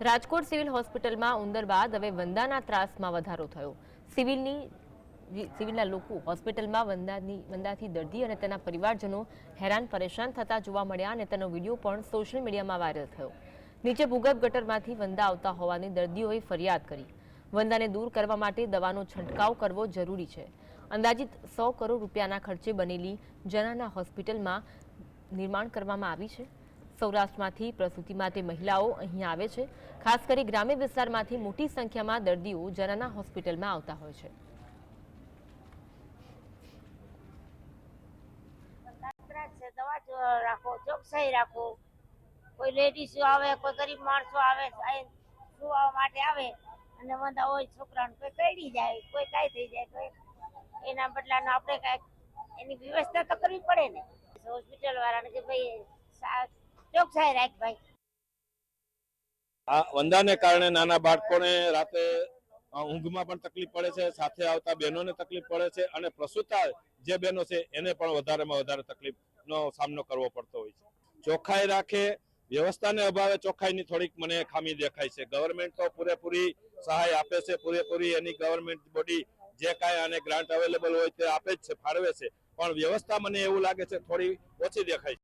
Rajkot civil હોસ્પિટલમાં ઉંદર બાદ હવે વંદાના ત્રાસમાં વધારો થયો. સિવિલની સિવિલના લોકો હોસ્પિટલમાં વંદાની, વંદાથી દર્દી અને તેના પરિવારજનો હેરાન પરેશાન થતા જોવા મળ્યા અને તેનો વીડિયો પણ સોશિયલ મીડિયામાં વાયરલ થયો. નીચે ભૂગર્ભ ગટરમાંથી વંદા આવતા હોવાની દર્દીઓએ ફરિયાદ કરી. વંદાને દૂર કરવા માટે દવાનો છંટકાવ કરવો જરૂરી છે. અંદાજિત સો કરોડ રૂપિયાના ખર્ચે બનેલી જનાના હોસ્પિટલમાં નિર્માણ કરવામાં આવી છે? સૌરાષ્ટ્રમાંથી પ્રસૂતિ માટે મહિલાઓ અહીં આવે છે. ખાસ કરી ગ્રામ્ય વિસ્તારમાંથી મોટી સંખ્યામાં દર્દીઓ જનાના હોસ્પિટલમાં આવતા હોય છે. દવા રાખો ચોકસાઈ રાખો. કોઈ લેડીઝો આવે, કોઈ ગરીબ માણસો આવે સુવા માટે આવે? અને બધા હોય, છોકરાને કોઈ કઈડી જાય, કોઈ કાંઈ થઈ જાય કોઈ એના બદલાનો આપણે કાંઈક એની વ્યવસ્થા તો કરવી પડે ને. હોસ્પિટલ વાળાને કે ભાઈ ચોકસાઈ રાખ ભાઈ. આ વંદાને કારણે નાના બાળકોને રાતે ઊંઘમાં પણ તકલીફ પડે છે, સાથે આવતા બહેનોને તકલીફ પડે છે અને પ્રસૂતા જે બહેનો છે એને પણ વધારેમાં વધારે તકલીફનો સામનો કરવો પડતો હોય છે. ચોખ્ખાઈ રાખે, વ્યવસ્થાને અભાવે ચોખ્ખાઈની થોડીક મને ખામી દેખાય છે. ગવર્મેન્ટ તો પૂરેપૂરી સહાય આપે છે, પૂરેપૂરી એની ગવર્મેન્ટ બોડી જે કાંઈ આને ગ્રાન્ટ અવેલેબલ હોય તે આપે જ છે, ફાળવે છે. પણ વ્યવસ્થા મને એવું લાગે છે થોડી ઓછી દેખાય છે.